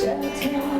จะทำ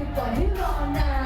จะปล่อยให้รอนาน